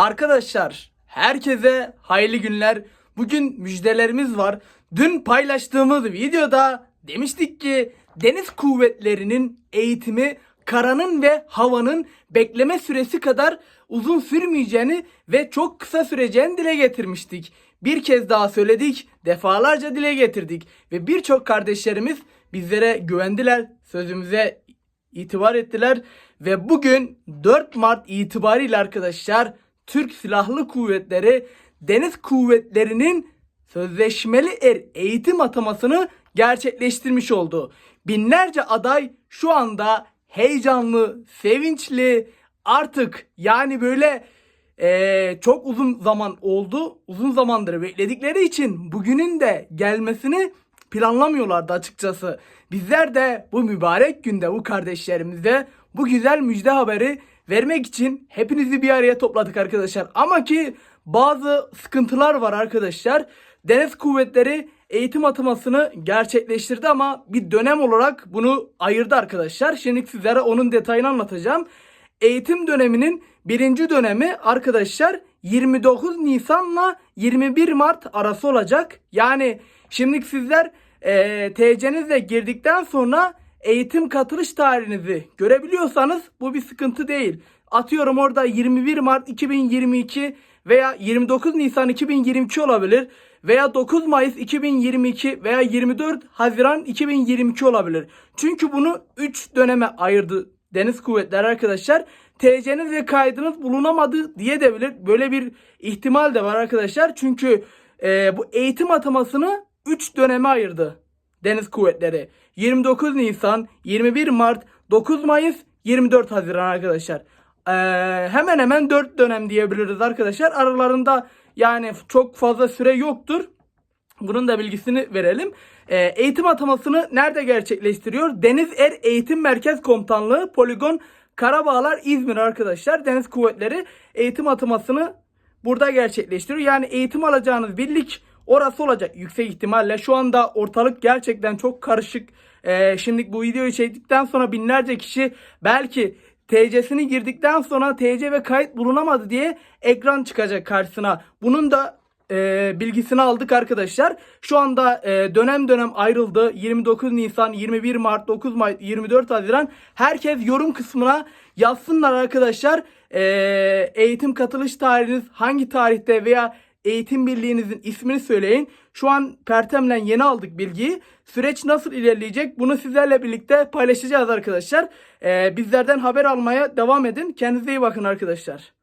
Arkadaşlar herkese hayırlı günler. Bugün müjdelerimiz var. Dün paylaştığımız videoda demiştik ki deniz kuvvetlerinin eğitimi karanın ve havanın bekleme süresi kadar uzun sürmeyeceğini ve çok kısa süreceğini dile getirmiştik. Bir kez daha söyledik, defalarca dile getirdik ve birçok kardeşlerimiz bizlere güvendiler, sözümüze itibar ettiler ve bugün 4 Mart itibariyle arkadaşlar Türk Silahlı Kuvvetleri Deniz Kuvvetleri'nin sözleşmeli er eğitim atamasını gerçekleştirmiş oldu. Binlerce aday şu anda heyecanlı, sevinçli, artık yani böyle eee, çok uzun zaman oldu. Uzun zamandır bekledikleri için bugünün de gelmesini planlamıyorlardı açıkçası. Bizler de bu mübarek günde bu kardeşlerimize bu güzel müjde haberi vermek için hepinizi bir araya topladık arkadaşlar. Ama ki bazı sıkıntılar var arkadaşlar. Deniz Kuvvetleri eğitim atamasını gerçekleştirdi ama bir dönem olarak bunu ayırdı arkadaşlar. Şimdi sizlere onun detayını anlatacağım. Eğitim döneminin birinci dönemi arkadaşlar 29 Nisan'la 21 Mart arası olacak. Yani şimdi sizler e, TC'nizle girdikten sonra eğitim katılış tarihinizi görebiliyorsanız bu bir sıkıntı değil. Atıyorum orada 21 Mart 2022 veya 29 Nisan 2022 olabilir veya 9 Mayıs 2022 veya 24 Haziran 2022 olabilir. Çünkü bunu 3 döneme ayırdı Deniz Kuvvetleri arkadaşlar. TC'niz ve kaydınız bulunamadı diye de bilir. Böyle bir ihtimal de var arkadaşlar. Çünkü e, bu eğitim atamasını 3 döneme ayırdı Deniz Kuvvetleri. 29 Nisan, 21 Mart, 9 Mayıs, 24 Haziran arkadaşlar. Ee, hemen hemen 4 dönem diyebiliriz arkadaşlar. Aralarında yani çok fazla süre yoktur. Bunun da bilgisini verelim. Ee, eğitim atamasını nerede gerçekleştiriyor? Deniz Er Eğitim Merkez Komutanlığı Poligon Karabağlar İzmir arkadaşlar. Deniz Kuvvetleri eğitim atamasını burada gerçekleştiriyor. Yani eğitim alacağınız birlik orası olacak yüksek ihtimalle. Şu anda ortalık gerçekten çok karışık. Ee, şimdi bu videoyu çektikten sonra binlerce kişi belki TC'sini girdikten sonra TC ve kayıt bulunamadı diye ekran çıkacak karşısına. Bunun da e, bilgisini aldık arkadaşlar. Şu anda e, dönem dönem ayrıldı. 29 Nisan, 21 Mart, 9 Mart, 24 Haziran. Herkes yorum kısmına yazsınlar arkadaşlar. E, eğitim katılış tarihiniz hangi tarihte veya eğitim birliğinizin ismini söyleyin. Şu an Pertem'le yeni aldık bilgiyi. Süreç nasıl ilerleyecek bunu sizlerle birlikte paylaşacağız arkadaşlar. E, bizlerden haber almaya devam edin. Kendinize iyi bakın arkadaşlar.